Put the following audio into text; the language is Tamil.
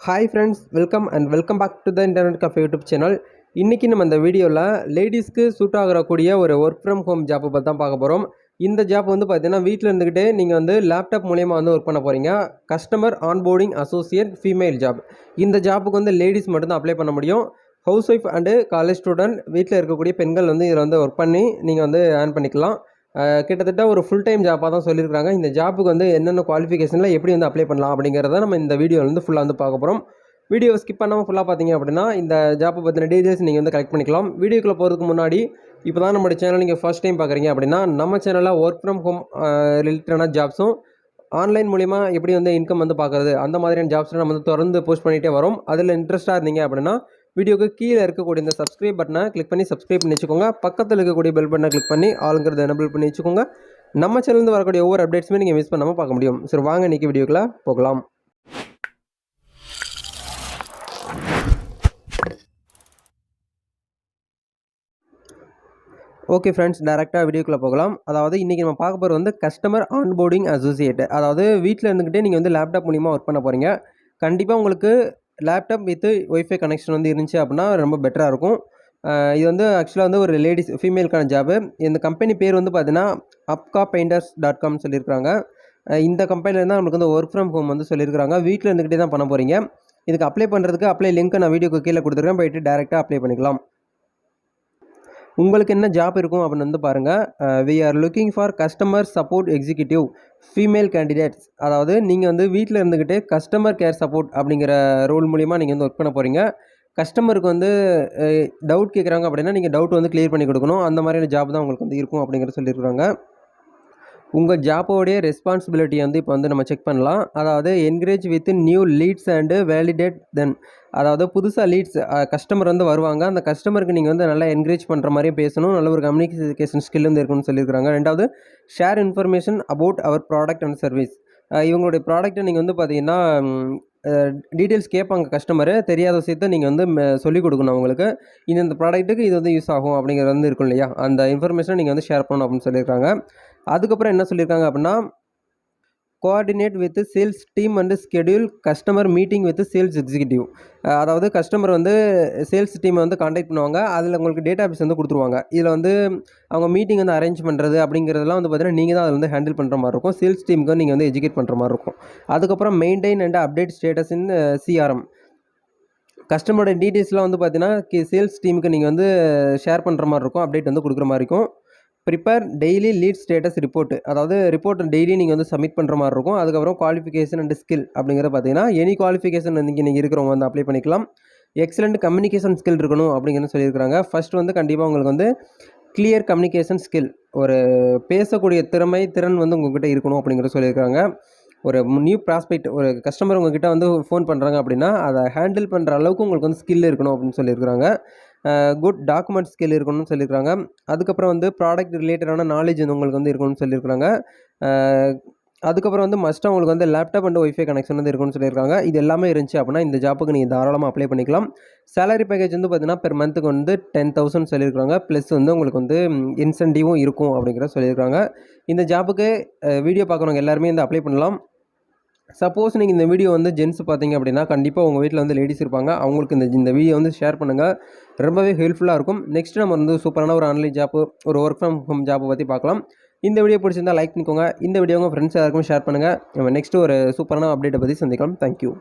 Hi friends welcome and welcome back to the internet cafe YouTube channel இன்றைக்கி நம்ம இந்த வீடியோவில் லேடிஸ்க்கு சூட் ஆகக்கூடிய ஒரு ஒர்க் ஃப்ரம் ஹோம் ஜாப்பை பற்றி தான் பார்க்க போகிறோம் இந்த ஜாப் வந்து பார்த்தீங்கன்னா வீட்டில் இருந்துக்கிட்டே நீங்கள் வந்து லேப்டாப் மூலயமா வந்து ஒர்க் பண்ண போகிறீங்க customer onboarding associate female job இந்த ஜாப்புக்கு வந்து லேடிஸ் மட்டும்தான் அப்ளை பண்ண முடியும். Housewife and college student வீட்டில் இருக்கக்கூடிய பெண்கள் வந்து இதில் வந்து ஒர்க் பண்ணி நீங்கள் வந்து ஏர்ன் பண்ணிக்கலாம். கிட்டத்தட்ட ஒரு ஃபுல் டைம் ஜாப்பாக தான் சொல்லியிருக்காங்க இந்த ஜாப்புக்கு வந்து என்னென்ன குவாலிஃபிகேஷனில் எப்படி வந்து அப்ளை பண்ணலாம் அப்படிங்கிறத நம்ம இந்த வீடியோவில் வந்து ஃபுல்லாக வந்து பார்க்க போகிறோம் வீடியோ ஸ்கிப் பண்ணாமல் ஃபுல்லாக பார்த்தீங்க அப்படின்னா இந்த ஜாப்பை பற்றின டீட்டெயில்ஸ் நீங்கள் வந்து கலெக்ட் பண்ணிக்கலாம். வீடியோக்குள்ளே போகிறதுக்கு முன்னாடி இப்போ தான் நம்மளோட சேனல் நீங்கள் ஃபஸ்ட் டைம் பார்க்குறீங்க அப்படின்னா நம்ம சேனலில் ஒர்க் ஃப்ரம் ஹோம் ரிலேட்டடான ஜாப்ஸும் ஆன்லைன் மூலிமா எப்படி வந்து இன்கம் வந்து பார்க்குறது அந்த மாதிரியான ஜாப்ஸில் நம்ம வந்து தொடர்ந்து போஸ்ட் பண்ணிகிட்டே வரோம். அதில் இன்ட்ரெஸ்ட்டாக இருந்தீங்க அப்படின்னா வீடியோக்கு கீழே இருக்கக்கூடிய இந்த சப்ஸ்கிரைப் பட்டனை கிளிக் பண்ணி சப்ஸ்கிரைப் பண்ணி வச்சுக்கோங்க. பக்கத்தில் இருக்கக்கூடிய பெல் பட்டனை கிளிக் பண்ணி ஆளுங்கிறத எனபிள் பண்ணி வச்சுக்கோங்க. நம்ம சேனல்ந்து வரக்கூடிய ஒவ்வொரு அப்டேட்ஸுமே நீங்கள் மிஸ் பண்ணாமல் பார்க்க முடியும். சரி வாங்க இன்றைக்கி வீடியோக்குள்ளே போகலாம். ஓகே ஃப்ரெண்ட்ஸ் டேரெக்டாக வீடியோக்குள்ளே போகலாம். அதாவது இன்றைக்கி நம்ம பார்க்க போகிறது வந்து கஸ்டமர் ஆன்போர்டிங் அசோசியேட் அதாவது வீட்டில் இருந்துக்கிட்டே நீங்கள் வந்து லேப்டாப் மூலிமா ஒர்க் பண்ண போகிறீங்க கண்டிப்பாக உங்களுக்கு லேப்டாப் வித்து ஒய்ஃபை கனெக்ஷன் வந்து இருந்துச்சு அப்படின்னா ரொம்ப பெட்டராக இருக்கும். இது வந்து ஆக்சுவலாக வந்து ஒரு லேடிஸ் ஃபீமேலுக்கான ஜாபு இந்த கம்பெனி பேர் வந்து பார்த்தீங்கன்னா அப்கா பெயிண்டர்ஸ் டாட் காம் சொல்லியிருக்காங்க இந்த கம்பெனிலேருந்து நம்மளுக்கு வந்து ஒர்க் ஃப்ரம் ஹோம் வந்து சொல்லியிருக்காங்க வீட்டில் இருந்துக்கிட்டே தான் பண்ண போகிறீங்க இதுக்கு அப்ளை பண்ணுறதுக்கு அப்ளை லிங்க்கை நான் வீடியோக்கு கீழே கொடுத்துருக்கேன். போயிட்டு டேரெக்டாக அப்ளை பண்ணிக்கலாம். உங்களுக்கு என்ன ஜாப் இருக்கும் அப்படின்னு வந்து பாருங்கள் we are looking for customer support executive female candidates அதாவது நீங்கள் வந்து வீட்டில் இருந்துக்கிட்டே கஸ்டமர் கேர் சப்போர்ட் அப்படிங்கிற ரோல் மூலிமா நீங்கள் வந்து ஒர்க் பண்ண போகிறீங்க கஸ்டமருக்கு வந்து டவுட் கேட்குறாங்க அப்படின்னா நீங்கள் டவுட் வந்து க்ளியர் பண்ணி கொடுக்கணும். அந்த மாதிரியான ஜாப் தான் உங்களுக்கு வந்து இருக்கும் அப்படிங்கிற சொல்லியிருக்காங்க உங்கள் ஜாப்போடைய ரெஸ்பான்சிபிலிட்டி வந்து இப்போ வந்து நம்ம செக் பண்ணலாம். அதாவது encourage with new leads and validate then அதாவது புதுசாக லீட்ஸ் கஸ்டமர் வந்து வருவாங்க. அந்த கஸ்டமருக்கு நீங்கள் வந்து நல்லா என்கரேஜ் பண்ணுற மாதிரி பேசணும். நல்ல ஒரு கம்யூனிகேஷன் ஸ்கில் வந்து இருக்கணும்னு சொல்லியிருக்காங்க ரெண்டாவது share information about our product and service இவங்களுடைய ப்ராடக்ட்டை நீங்கள் வந்து பார்த்தீங்கன்னா டீட்டெயில்ஸ் கேட்பாங்க கஸ்டமரு தெரியாத விஷயத்த நீங்கள் வந்து சொல்லிக் கொடுக்கணும் அவங்களுக்கு. இந்த இந்த ப்ராடக்ட்டுக்கு இது வந்து யூஸ் ஆகும் அப்படிங்கிறது வந்து இருக்கும் இல்லையா? அந்த இன்ஃபர்மேஷனை நீங்கள் வந்து ஷேர் பண்ணணும் அப்படின்னு சொல்லியிருக்காங்க அதுக்கப்புறம் என்ன சொல்லியிருக்காங்க அப்படின்னா coordinate with sales team and schedule customer meeting with sales executive அதாவது கஸ்டமர் வந்து சேல்ஸ் டீமை வந்து காண்டாக்ட் பண்ணுவாங்க. அதில் உங்களுக்கு டேட்டா பேஸ் வந்து கொடுத்துருவாங்க. இதில் வந்து அவங்க மீட்டிங் வந்து அரேஞ்ச் பண்ணுறது அப்படிங்கிறதெல்லாம் வந்து பார்த்தீங்கன்னா நீங்கள் தான் அதில் வந்து ஹேண்டில் பண்ணுற மாதிரி இருக்கும். சேல்ஸ் டீமுக்கு நீங்கள் வந்து எஜுகேட் பண்ணுற மாதிரி இருக்கும். அதுக்கப்புறம் maintain and update status in CRM கஸ்டமரோட டீட்டெயில்ஸ்லாம் வந்து பார்த்தீங்கன்னா சேல்ஸ் டீமுக்கு நீங்கள் வந்து ஷேர் பண்ணுற மாதிரி இருக்கும். அப்டேட் வந்து கொடுக்குற மாதிரி இருக்கும். Prepare daily lead status report அதாவது ரிப்போர்ட் டெய்லி நீங்கள் வந்து சப்மிட் பண்ணுற மாதிரி இருக்கும். அதுக்கப்புறம் குவாலிஃபிகேஷன் அண்ட் ஸ்கில் அப்படிங்கிறத பார்த்தீங்கன்னா எனி குவாலிஃபிகேஷன் வந்து இங்கே நீங்கள் இருக்கிறவங்க வந்து அப்ளை பண்ணிக்கலாம். எக்ஸலண்ட் கம்யூனிகேஷன் ஸ்கில் இருக்கணும் அப்படிங்கிறது சொல்லியிருக்காங்க ஃபர்ஸ்ட் வந்து கண்டிப்பாக உங்களுக்கு வந்து கிளியர் கம்யூனிகேஷன் ஸ்கில் ஒரு பேசக்கூடிய திறமை திறன் வந்து உங்கள்கிட்ட இருக்கணும் அப்படிங்கிறத சொல்லியிருக்காங்க ஒரு நியூ ப்ராஸ்பெக்ட் ஒரு கஸ்டமர் உங்ககிட்ட வந்து ஃபோன் பண்ணுறாங்க அப்படின்னா அதை ஹேண்டில் பண்ணுற அளவுக்கு உங்களுக்கு வந்து ஸ்கில் இருக்கணும் அப்படின்னு சொல்லியிருக்கிறாங்க. குட் டாக்குமெண்ட் ஸ்கில் இருக்கணும்னு சொல்லியிருக்காங்க அதுக்கப்புறம் வந்து ப்ராடக்ட் ரிலேட்டடான நாலேஜ் வந்து உங்களுக்கு வந்து இருக்கணும்னு சொல்லியிருக்காங்க அதுக்கப்புறம் வந்து மஸ்ட்டாக உங்களுக்கு வந்து லேப்டாப் அண்ட் ஒய்ஃபை கனெக்ஷன் வந்து இருக்கும்னு சொல்லியிருக்காங்க இது எல்லாமே இருந்துச்சு அப்படின்னா இந்த ஜாப்புக்கு நீங்கள் தாராளமாக அப்ளை பண்ணிக்கலாம். சேலரி பேக்கேஜ் வந்து பார்த்தீங்கன்னா பெர் மந்த்துக்கு வந்து டென் தௌசண்ட் சொல்லியிருக்காங்க ப்ளஸ் வந்து உங்களுக்கு வந்து இன்சென்டிவும் இருக்கும் அப்படிங்கிற சொல்லியிருக்காங்க இந்த ஜாப்புக்கு வீடியோ பார்க்குறவங்க எல்லாருமே வந்து அப்ளை பண்ணலாம். சப்போஸ் நீங்கள் இந்த வீடியோ வந்து ஜென்ஸ் பார்த்தீங்க அப்படின்னா கண்டிப்பாக உங்கள் வீட்டில் வந்து லேடிஸ் இருப்பாங்க. அவங்களுக்கு இந்த இந்த வீடியோ வந்து ஷேர் பண்ணுங்கள் ரொம்பவே ஹெல்ப்ஃபுல்லாக இருக்கும். நெக்ஸ்ட் நம்ம வந்து சூப்பரான ஒரு ஆன்லைன் ஜாப்பு ஒரு ஒர்க் ஃப்ரம் ஹோம் ஜாப்பை பற்றி பார்க்கலாம். இந்த வீடியோ பிடிச்சிருந்தா லைக் பண்ணிக்கோங்க. இந்த வீடியோ உங்கள் ஃப்ரெண்ட்ஸ் எல்லாருக்கும் ஷேர் பண்ணுங்கள் நம்ம நெக்ஸ்ட்டு ஒரு சூப்பரான அப்டேட்டை பற்றி சந்திக்கலாம். தேங்க்யூ